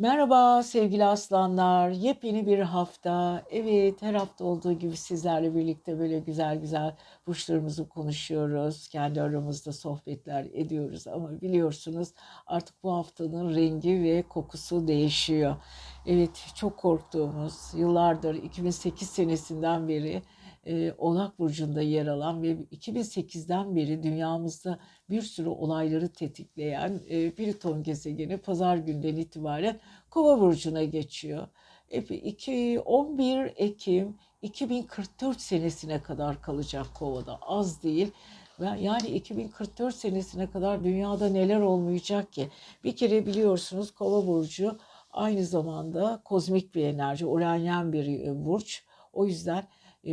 Merhaba sevgili aslanlar. Yepyeni bir hafta. Evet, her hafta olduğu gibi sizlerle birlikte böyle güzel güzel burçlarımızı konuşuyoruz. Kendi aramızda sohbetler ediyoruz ama biliyorsunuz artık bu haftanın rengi ve kokusu değişiyor. Evet, çok korktuğumuz yıllardır 2008 senesinden beri e, Oğlak Burcu'nda yer alan ve 2008'den beri dünyamızda bir sürü olayları tetikleyen e, Plüton gezegeni pazar günden itibaren Kova burcuna geçiyor. E, iki- 11 Ekim 2044 senesine kadar kalacak Kova'da. Az değil. Yani 2044 senesine kadar dünyada neler olmayacak ki? Bir kere biliyorsunuz Kova burcu aynı zamanda kozmik bir enerji, oryanyen bir e, burç. O yüzden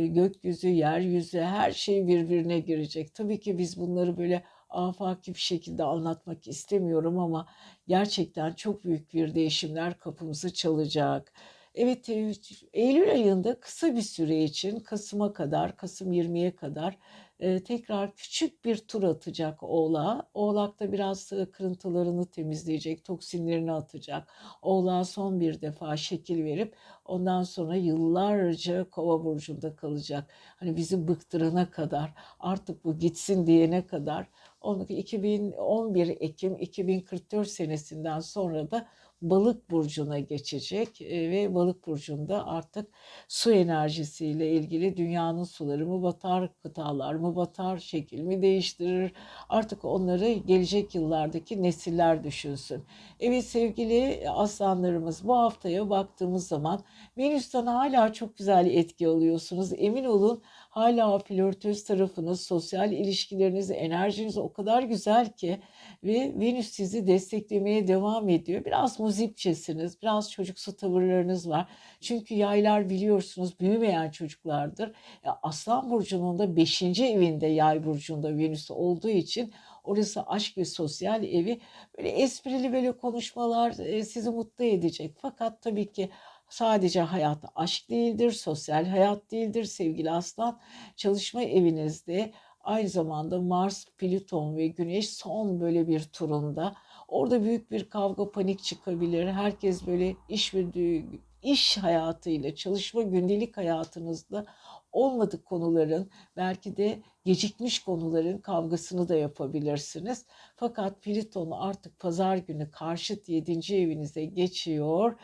gökyüzü, yeryüzü her şey birbirine girecek. Tabii ki biz bunları böyle afaki bir şekilde anlatmak istemiyorum ama gerçekten çok büyük bir değişimler kapımızı çalacak. Evet, e, Eylül ayında kısa bir süre için Kasım'a kadar, Kasım 20'ye kadar tekrar küçük bir tur atacak Oğlak'a. Oğlak da biraz kırıntılarını temizleyecek, toksinlerini atacak. Oğlak'a son bir defa şekil verip ondan sonra yıllarca Kova burcunda kalacak. Hani bizi bıktırana kadar, artık bu gitsin diyene kadar. Onu 2011 Ekim 2044 senesinden sonra da Balık burcuna geçecek e, ve Balık burcunda artık su enerjisiyle ilgili dünyanın suları mı batar, kıtalar mı batar, şekil mi değiştirir? Artık onları gelecek yıllardaki nesiller düşünsün. Evet sevgili aslanlarımız bu haftaya baktığımız zaman Venüs'ten hala çok güzel etki alıyorsunuz. Emin olun hala flörtöz tarafınız, sosyal ilişkileriniz, enerjiniz o kadar güzel ki ve Venüs sizi desteklemeye devam ediyor. Biraz muzipçesiniz, biraz çocuksu tavırlarınız var. Çünkü yaylar biliyorsunuz büyümeyen çocuklardır. Aslan burcunun da 5. evinde yay burcunda Venüs olduğu için orası aşk ve sosyal evi. Böyle esprili böyle konuşmalar e, sizi mutlu edecek. Fakat tabii ki sadece hayat aşk değildir, sosyal hayat değildir sevgili aslan. Çalışma evinizde Aynı zamanda Mars, Plüton ve Güneş son böyle bir turunda. Orada büyük bir kavga, panik çıkabilir. Herkes böyle iş ve iş hayatıyla, çalışma gündelik hayatınızda olmadık konuların, belki de gecikmiş konuların kavgasını da yapabilirsiniz. Fakat Plüton artık pazar günü karşıt 7. evinize geçiyor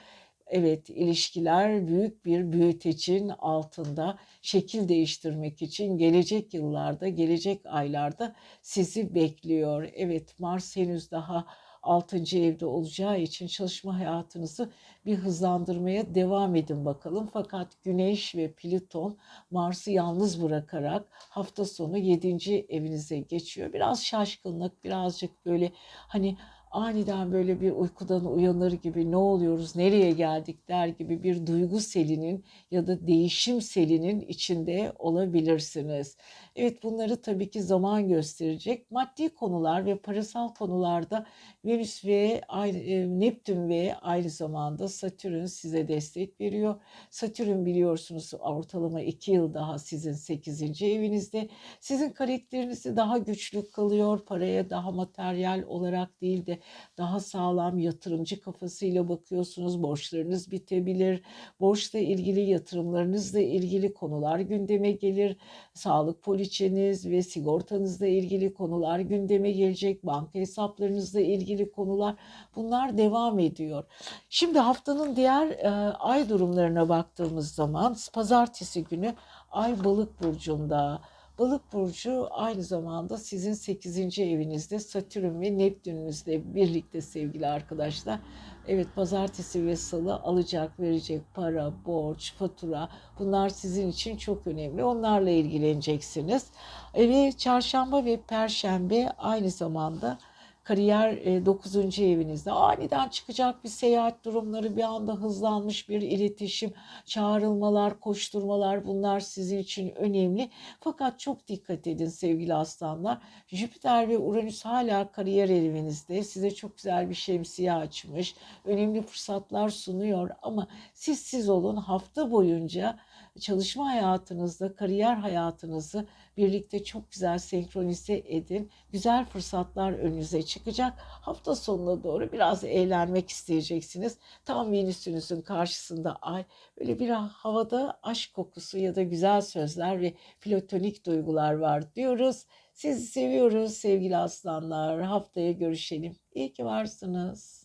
Evet, ilişkiler büyük bir büyütecin altında şekil değiştirmek için gelecek yıllarda, gelecek aylarda sizi bekliyor. Evet, Mars henüz daha 6. evde olacağı için çalışma hayatınızı bir hızlandırmaya devam edin bakalım. Fakat Güneş ve Plüton Mars'ı yalnız bırakarak hafta sonu 7. evinize geçiyor. Biraz şaşkınlık, birazcık böyle hani aniden böyle bir uykudan uyanır gibi ne oluyoruz, nereye geldik der gibi bir duygu selinin ya da değişim selinin içinde olabilirsiniz. Evet bunları tabii ki zaman gösterecek. Maddi konular ve parasal konularda Venüs ve e, Neptün ve aynı zamanda Satürn size destek veriyor. Satürn biliyorsunuz ortalama 2 yıl daha sizin 8. evinizde. Sizin karakterinizi daha güçlü kılıyor. Paraya daha materyal olarak değil de daha sağlam yatırımcı kafasıyla bakıyorsunuz. Borçlarınız bitebilir. Borçla ilgili yatırımlarınızla ilgili konular gündeme gelir. Sağlık poliçeniz ve sigortanızla ilgili konular gündeme gelecek. Banka hesaplarınızla ilgili konular bunlar devam ediyor. Şimdi haftanın diğer e, ay durumlarına baktığımız zaman pazartesi günü Ay Balık burcunda. Balık burcu aynı zamanda sizin 8. evinizde Satürn ve Neptününüzle birlikte sevgili arkadaşlar. Evet pazartesi ve salı alacak verecek para, borç, fatura bunlar sizin için çok önemli. Onlarla ilgileneceksiniz. Evet çarşamba ve perşembe aynı zamanda kariyer e, 9. evinizde aniden çıkacak bir seyahat durumları bir anda hızlanmış bir iletişim çağrılmalar koşturmalar bunlar sizin için önemli fakat çok dikkat edin sevgili aslanlar Jüpiter ve Uranüs hala kariyer evinizde size çok güzel bir şemsiye açmış önemli fırsatlar sunuyor ama siz siz olun hafta boyunca çalışma hayatınızda, kariyer hayatınızı birlikte çok güzel senkronize edin. Güzel fırsatlar önünüze çıkacak. Hafta sonuna doğru biraz eğlenmek isteyeceksiniz. Tam Venüs'ünüzün karşısında ay böyle bir havada aşk kokusu ya da güzel sözler ve platonik duygular var diyoruz. Sizi seviyoruz sevgili aslanlar. Haftaya görüşelim. İyi ki varsınız.